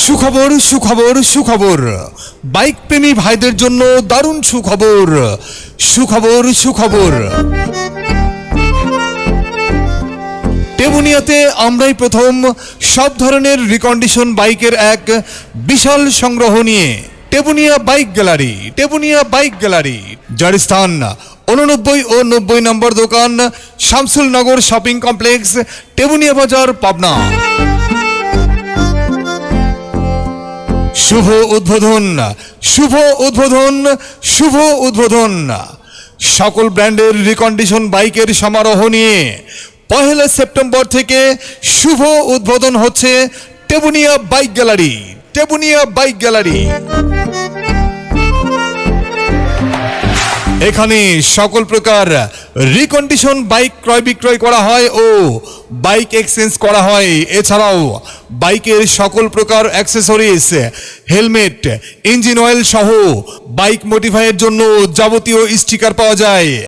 সুখবর সুখবর সুখবর। বাইক প্রেমী ভাইদের জন্য দারুণ সুখবর। সুখবর সুখবর। টেবুনিয়াতে আমরাই প্রথম। সব ধরনের রিকন্ডিশন বাইকের এক বিশাল সংগ্রহ নিয়ে Tebunia bike gallery Tebunia bike gallery. যার স্থান উননব্বই ও নব্বই নম্বর দোকান শামসুল নগর শপিং কমপ্লেক্স টেবুনিয়া বাজার, পাবনা। শুভ উদ্বোধন শুভ উদ্বোধন শুভ উদ্বোধন। সকল ব্র্যান্ডের রিকন্ডিশন বাইকের সমারোহ নিয়ে পহেলা সেপ্টেম্বর থেকে শুভ উদ্বোধন হচ্ছে Tebunia bike gallery, Tebunia bike gallery. এখানে সকল প্রকার রিকন্ডিশন বাইক ক্রয় বিক্রয় করা হয় ও বাইক এক্সচেঞ্জ করা হয়। এছাড়াও বাইকের সকল প্রকার অ্যাক্সেসরিজ হেলমেট ইঞ্জিন অয়েল সহ বাইক মডিফাইয়ের জন্য যাবতীয় স্টিকার পাওয়া যায়।